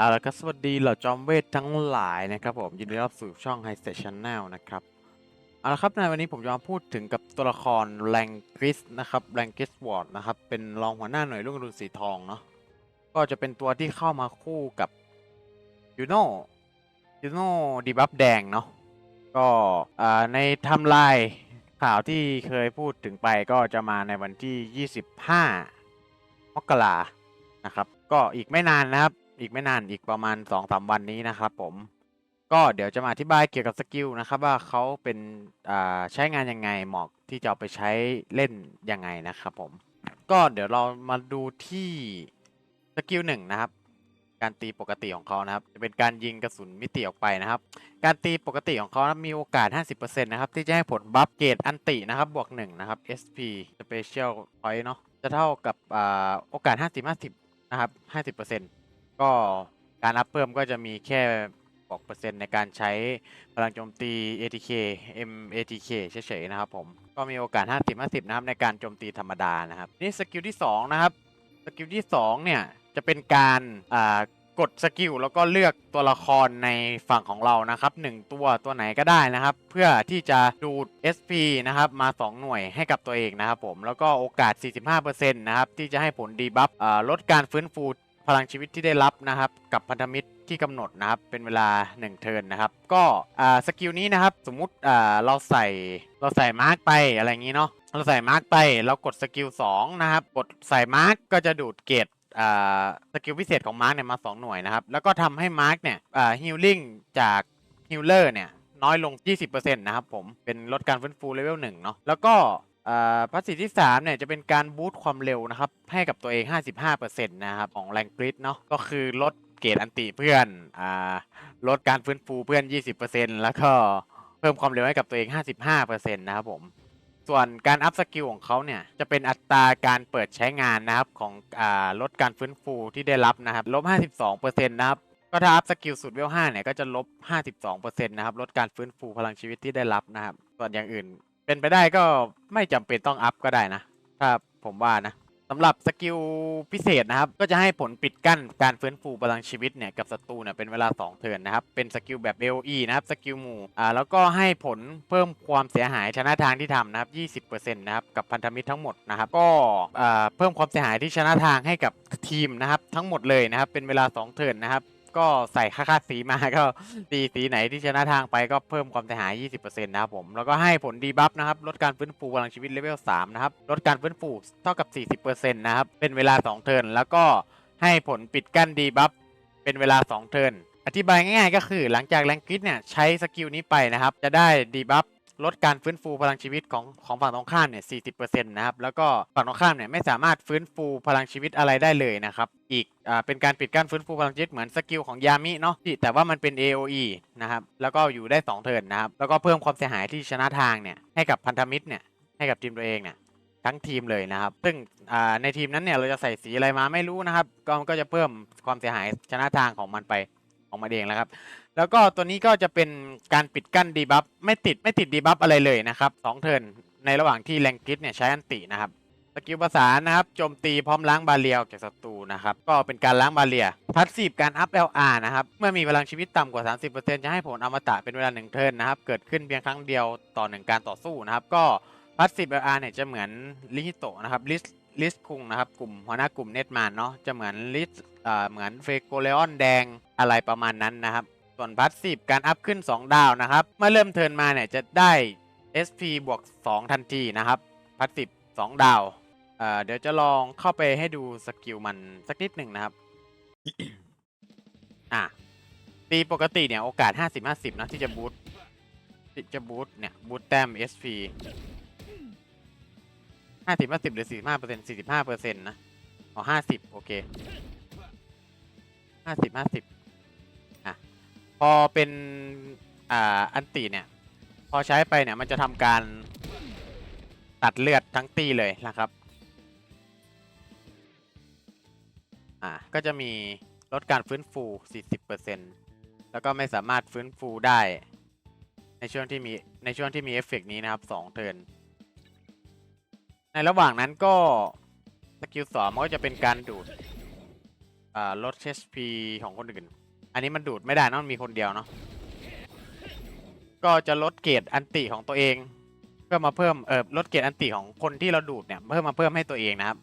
เอาละครับสวัสดีเหล่าจอมเวททั้งหลายนะครับผมยินดีต้อนรับสู่ช่อง High State Channel นะครับเอาละครับในวันนี้ผมจะมาพูดถึงกับตัวละครแรงกริสนะครับแรงกริสวอร์ดนะครับเป็นรองหัวหน้าหน่วยรุ่งอรุณสีทองเนาะก็จะเป็นตัวที่เข้ามาคู่กับยูโน่ยูโน่ดีบัฟแดงเนาะก็ในไทำลายข่าวที่เคยพูดถึงไปก็จะมาในวันที่ 25 มกรานะครับ ก็อีกไม่นานนะครับ อีกไม่นานอีกประมาณ2อสวันนี้นะครับผมก็เดี๋ยวจะมาอธิบายเกี่ยวกับสกิลนะครับว่าเขาเป็นใช้งานยังไงเหมาะที่จะเอาไปใช้เล่นยังไงนะครับผมก็เดี๋ยวเรามาดูที่สกิลหนึ่งนะครับ การตีปกติของเขานะครับ จะเป็นการยิงกระสุนมิติออกไปนะครับ การตีปกติของเขานะมีโอกาส 50%นะครับที่จะให้ผลบัฟเกรดอันตินะครับบวก1นะครับ SP Special Point เนาะจะเท่ากับอ่าโอกาส 50-50 นะครับ 50% ก็การอัพเพิ่มก็จะมีแค่บอกเปอร์เซ็นต์ในการใช้พลังโจมตี ATK MATK เฉยๆนะครับผมก็มีโอกาส 50-50 นะครับในการโจมตีธรรมดานะครับนี่สกิลที่ 2 นะครับ สกิลที่ 2 เนี่ย จะเป็นการอ่ากดสกิลแล้วก็เลือกตัวละครในฝั่งของเรานะครับหนึ่งตัวตัวไหนก็ได้นะครับ เพื่อที่จะดูด SP นะครับมา 2 หน่วยให้กับตัวเองนะครับผมแล้วก็โอกาส 45%นะครับที่จะให้ผลดีบัฟลดการฟื้นฟู พลังชีวิตที่ได้รับนะครับกับพันธมิตรที่กำหนดนะครับเป็นเวลา 1 เทิร์นนะครับก็อ่าสกิลนี้นะครับสมมุติอ่าเราใส่เราใส่มาร์กไปอะไรอย่างนี้เนาะเราใส่มาร์กไปเรากดสกิล2นะครับกดใส่มาร์กก็จะดูดเกรดสกิลพิเศษของมาร์กเนี่ยมา 2 หน่วยนะครับ แล้วก็ทำให้มาร์กเนี่ยฮิลลิ่งจากฮิลเลอร์เนี่ยน้อยลง 20%นะครับผมเป็นลดการฟื้นฟูเลเวล1เนาะแล้วก็ อ่าพัสสิที่3เนี่ยจะเป็นการบูตความเร็วนะครับ ให้กับตัวเอง 55%นะครับของแรงกริดเนาะก็คือลดเกรดอันติเพื่อนอ่าลดการฟื้นฟูเพื่อน 20%แล้วก็เพิ่มความเร็วให้กับตัวเอง 55%นะครับผม ส่วนการอัพสกิลของเขาเนี่ยจะเป็นอัตราการเปิดใช้งานนะครับของอ่าลดการฟื้นฟูที่ได้รับนะครับลบ 52%นะครับก็ถ้าอัพสกิลสุดเวล5เนี่ยก็จะลบ 52%นะครับลดการฟื้นฟูพลังชีวิตที่ได้รับนะครับส่วนอย่างอื่น เป็นไปได้ก็ไม่จำเป็นต้องอัพก็ได้นะ ถ้าผมว่านะสำหรับสกิลพิเศษนะครับ ก็จะให้ผลปิดกั้นการฟื้นฟูพลังชีวิตเนี่ยกับศัตรูเนี่ยเป็นเวลา 2 เทิร์นนะครับ เป็นสกิลแบบ AOE นะครับ สกิลหมู่อ่าแล้วก็ให้ผลเพิ่มความเสียหายชนะทางที่ทำนะครับ 20%นะครับ กับพันธมิตรทั้งหมดนะครับ ก็อ่าเพิ่มความเสียหายที่ชนะทางให้กับทีมนะครับ ทั้งหมดเลยนะครับ เป็นเวลา 2 เทิร์นนะครับ ก็ใส่ค่าค่าสีมาก็ตีสีไหนที่ชนะทางไปก็เพิ่มความเสียหาย 20%นะครับผม แล้วก็ให้ผลดีบัฟนะครับ ลดการฟื้นฟูพลังชีวิตเลเวล 3 นะครับ ลดการฟื้นฟูเท่ากับ 40%นะครับ เป็นเวลา 2 เทิร์น แล้วก็ให้ผลปิดกั้นดีบัฟเป็นเวลา 2 เทิร์น อธิบายง่ายๆ ก็คือหลังจากแรงกิสเนี่ยใช้สกิลนี้ไปนะครับ จะได้ดีบัฟ ลดการฟื้นฟูพลังชีวิตของของฝั่งตรงข้ามเนี่ย 40%นะครับ แล้วก็ฝั่งตรงข้ามเนี่ยไม่สามารถฟื้นฟูพลังชีวิตอะไรได้เลยนะครับ อีกอ่าเป็นการปิดกั้นฟื้นฟูพลังชีวิตเหมือนสกิลของยามิเนาะที่แต่ว่ามันเป็น AOE นะครับ แล้วก็อยู่ได้ 2 เทิร์นนะครับ แล้วก็เพิ่มความเสียหายที่ชนะทางเนี่ยให้กับพันธมิตรเนี่ยให้กับทีมตัวเองเนี่ยทั้งทีมเลยนะครับ ซึ่งอ่าในทีมนั้นเนี่ยเราจะใส่สีอะไรมาไม่รู้นะครับ ก็ก็จะเพิ่มความเสียหายชนะทางของมันไปของมันเองแล้วครับ แล้วก็ตัวนี้ก็จะเป็นการปิดกั้นดีบัฟไม่ติดไม่ติดดีบัฟอะไรเลยนะครับสองเทิร์นในระหว่างที่แรงกิสเนี่ยใช้อันตินะครับสกิลภาษานะครับโจมตีพร้อมล้างบาเรียออกจากศัตรูนะครับก็เป็นการล้างบาเรียพัสซีฟการอัพ LR นะครับเมื่อมีพลังชีวิตต่ำกว่า 30%จะให้ผลอมตะเป็นเวลาหนึ่งเทิร์นนะครับเกิดขึ้นเพียงครั้งเดียวต่อหนึ่งการต่อสู้นะครับก็พัสซีฟ LR เนี่ยจะเหมือนลิฮิโตะนะครับลิสลิสคุงนะครับกลุ่มหัวหน้ากลุ่มเนตมานเนาะจะเหมือนลิสอ่าเหมือนเฟโกเลออนแดงอะไรประมาณนั้นนะครับ ส่วนพัสซีฟการอัพขึ้น 2 ดาวนะครับ เมื่อเริ่มเทินมาเนี่ยจะได้ SP บวก 2 ทันทีนะครับ พัสซีฟ2ดาวเอ่อเดี๋ยวจะลองเข้าไปให้ดูสกิลมันสักนิดหนึ่งนะครับ อะตีปกติเนี่ยโอกาส 50 50 นะที่จะบูทที่จะบูทเนี่ยบูทแต้ม SP 50 50หรือ45เปอร์เซ็นต์45เปอร์เซ็นต์นะ อ๋อ50โอเค50 50อะ พอเป็นอ่าอันติเนี่ย พอใช้ไปเนี่ยมันจะทำการตัดเลือดทั้งตีเลยนะครับ อ่าก็จะมีลดการฟื้นฟู 40%แล้วก็ไม่สามารถฟื้นฟูได้ ในช่วงที่มีในช่วงที่มีเอฟเฟกต์นี้นะครับ 2 เทินในระหว่างนั้นก็สกิลสองมันก็จะเป็นการดูดอ่าลด HP ของคนอื่น อันนี้มันดูดไม่ได้นะมันมีคนเดียวเนาะก็จะลดเกรดอันติของตัวเอง เพื่อมาเพิ่มเออลดเกรดอันติของคนที่เราดูดเนี่ยเพิ่มมาเพิ่มให้ตัวเองนะครับ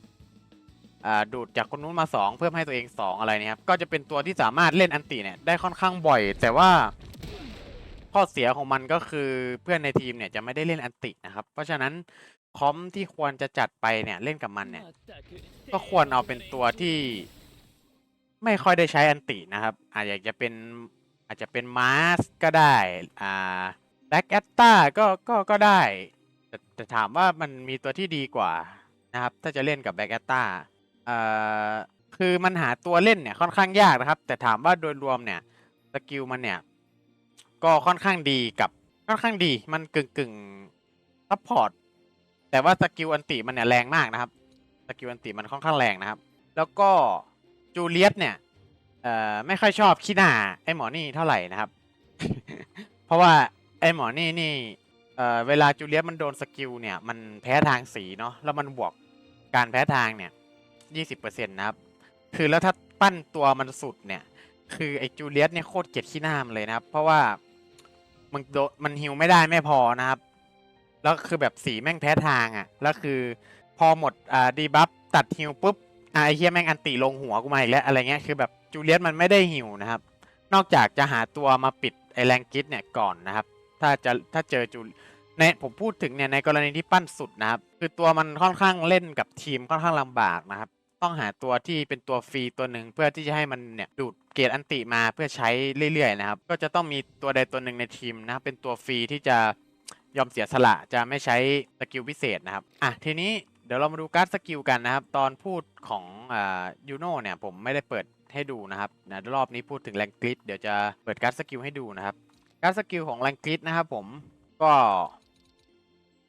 อ่าดูดจากคนนู้นมา 2 เพิ่มให้ตัวเอง 2 อะไรเนี่ยครับก็จะเป็นตัวที่สามารถเล่นอันติเนี่ยได้ค่อนข้างบ่อย แต่ว่าข้อเสียของมันก็คือเพื่อนในทีมเนี่ยจะไม่ได้เล่นอันตินะครับ เพราะฉะนั้นคอมที่ควรจะจัดไปเนี่ยเล่นกับมันเนี่ยก็ควรเอาเป็นตัวที่ ไม่ค่อยได้ใช้อันตินะครับ อาจจะจะเป็นอาจจะเป็นมาสก็ได้อ่าแบ็กแอตตาก็ก็ก็ได้แต่แต่ถามว่ามันมีตัวที่ดีกว่านะครับ ถ้าจะเล่นกับแบ็กแอตตาอ่าคือมันหาตัวเล่นเนี่ยค่อนข้างยากนะครับ แต่ถามว่าโดยรวมเนี่ยสกิลมันเนี่ยก็ค่อนข้างดีกับค่อนข้างดีมันกึ่งกึ่งซัพพอร์ตแต่ว่าสกิลอันติมันเนี่ยแรงมากนะครับสกิลอันติมันค่อนข้างแรงนะครับ แล้วก็ จูเลียสเนี่ยเอ่อไม่ค่อยชอบขี้หน้าไอ้หมอนี่เท่าไหร่นะครับ เพราะว่าไอ้หมอนี่นี่เอ่อเวลาจูเลียสมันโดนสกิลเนี่ยมันแพ้ทางสีเนาะแล้วมันบวกการแพ้ทางเนี่ยยี่สิบเปอร์เซ็นต์นะครับ คือแล้วถ้าปั้นตัวมันสุดเนี่ย คือไอ้จูเลียสเนี่ยโคตรเกลียดขี้หน้ามันเลยนะครับ เพราะว่ามันโดมันฮิวไม่ได้ไม่พอนะครับ แล้วคือแบบสีแม่งแพ้ทางอะ่ะแล้วคือพอหมดอ่าดีบัฟตัดฮิวปุ๊บ อ่าไอเฮียแม่งอันติลงหัวกูมาอีกแล้วอะไรเงี้ยคือแบบจูเลียสมันไม่ได้ฮิวนะครับ นอกจากจะหาตัวมาปิดไอแรงกิสเนี่ยก่อนนะครับ ถ้าจะถ้าเจอจูในผมพูดถึงเนี่ยในกรณีที่ปั้นสุดนะครับ คือตัวมันค่อนข้างเล่นกับทีมค่อนข้างลำบากนะครับ ต้องหาตัวที่เป็นตัวฟรีตัวหนึ่งเพื่อที่จะให้มันเนี่ยดูดเกรดอันติมาเพื่อใช้เรื่อยๆนะครับ ก็จะต้องมีตัวใดตัวหนึ่งในทีมนะครับเป็นตัวฟรีที่จะยอมเสียสละจะไม่ใช้สกิลพิเศษนะครับ อะทีนี้ เดี๋ยวเรามาดูการ์ดสกิลกันนะครับ ตอนพูดของอ่ายูโน่เนี่ยผมไม่ได้เปิดให้ดูนะครับนะรอบนี้พูดถึงแรงกริดเดี๋ยวจะเปิดการ์ดสกิลให้ดูนะครับ การ์ดสกิลของแรงกริดนะครับผมก็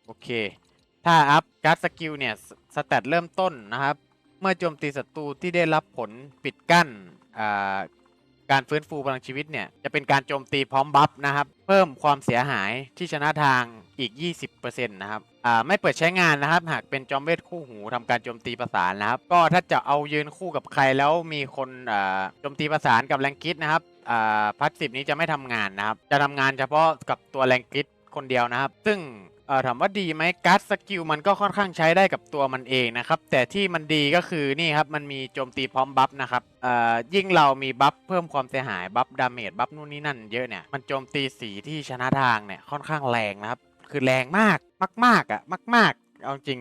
โอเค ถ้าอัพการ์ดสกิลเนี่ยสสแตทเริ่มต้นนะครับ เมื่อโจมตีศัตรูที่ได้รับผลปิดกั้นอ่าการฟื้นฟูพลังชีวิตเนี่ยจะเป็นการโจมตีพร้อมบัฟนะครับ เพิ่มความเสียหายที่ชนะทางอีก 20%นะครับ อ่าไม่เปิดใช้งานนะครับ หากเป็นจอมเวทคู่หูทำการโจมตีประสานนะครับ ก็ถ้าจะเอายืนคู่กับใครแล้วมีคนอ่าโจมตีประสานกับแรงกิสนะครับอ่าพัสซีฟนี้จะไม่ทำงานนะครับ จะทำงานเฉพาะกับตัวแรงกิสคนเดียวนะครับ ซึ่งเออถามว่าดีไหมการ์ดสกิลมันก็ค่อนข้างใช้ได้กับตัวมันเองนะครับ แต่ที่มันดีก็คือนี่ครับ มันมีโจมตีพร้อมบัฟนะครับเอ่อยิ่งเรามีบัฟเพิ่มความเสียหายบัฟดาเมจบัฟนู่นนี่นั่นเยอะเนี่ย มันโจมตีสีที่ชนะทางเนี่ยค่อนข้างแรงนะครับ คือแรงมาก มาก ๆ อะ มาก ๆ เอาจริง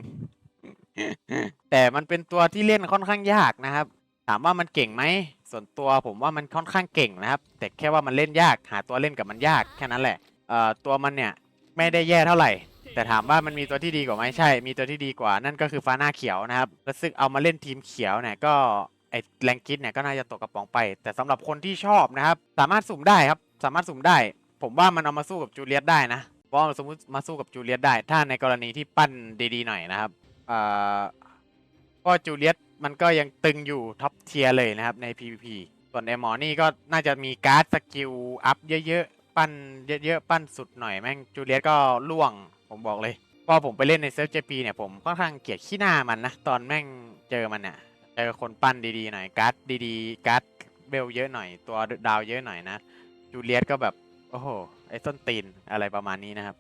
แต่มันเป็นตัวที่เล่นค่อนข้างยากนะครับ ถามว่ามันเก่งไหม ส่วนตัวผมว่ามันค่อนข้างเก่งนะครับ แต่แค่ว่ามันเล่นยาก หาตัวเล่นกับมันยากแค่นั้นแหละเอ่อตัวมันเนี่ยไม่ได้แย่เท่าไหร่ แต่ถามว่ามันมีตัวที่ดีกว่าไหมใช่ มีตัวที่ดีกว่า นั่นก็คือฟ้าหน้าเขียวนะครับแล้วซึ่งเอามาเล่นทีมเขียวเนี่ยก็ไอแรงกิสเนี่ยก็น่าจะตกกระป๋องไป แต่สำหรับคนที่ชอบนะครับ สามารถสุ่มได้ครับ สามารถสุ่มได้ ผมว่ามันเอามาสู้กับจูเลียสได้นะ เพราะสมมติมาสู้กับจูเลียสได้ ถ้าในกรณีที่ปั้นดีๆหน่อยนะครับเอ่อก็จูเลียสมันก็ยังตึงอยู่ท็อปเทียร์เลยนะครับใน PVP ส่วนไอหมอนี่ก็น่าจะมีการ์ดสกิลอัพเยอะๆ ปั้นเยอะๆ ปั้นสุดหน่อยแม่งจูเลียสก็ล่วงผมบอกเลยพอผมไปเล่นในเซิร์ฟเจพีเนี่ยผมค่อนข้างเกลียดขี้หน้ามันนะ ตอนแม่งเจอมันเนี่ยเจอคนปั้นดีๆหน่อยการ์ดดีๆการ์ดเบลเยอะหน่อยตัวดาวเยอะหน่อยนะจูเลียสก็แบบ โอ้โห ไอ้ส้นตีนอะไรประมาณนี้นะครับ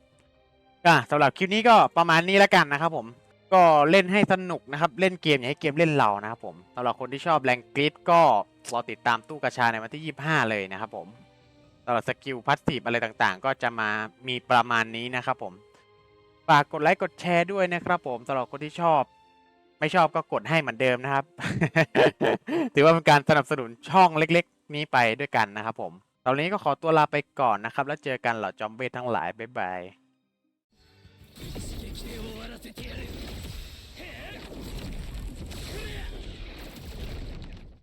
ก็สำหรับคลิปนี้ก็ประมาณนี้แล้วกันนะครับผม ก็เล่นให้สนุกนะครับ เล่นเกมอย่าให้เกมเล่นเรานะครับผมสำหรับคนที่ชอบแรงกริดก็รอติดตามตู้กระชาในวันที่ 25 เลยนะครับผมสำหรับสกิลพัสซีฟอะไรต่างๆ ก็จะมามีประมาณนี้นะครับผมฝากกดไลค์กดแชร์ด้วยนะครับผมสำหรับคนที่ชอบ ไม่ชอบก็กดให้เหมือนเดิมนะครับ ถือว่าเป็นการสนับสนุนช่องเล็ก ๆ นี้ไปด้วยกันนะครับผม ตอนนี้ก็ขอตัวลาไปก่อนนะครับ แล้วเจอกันเหล่าจอมเบททั้งหลาย บ๊ายบาย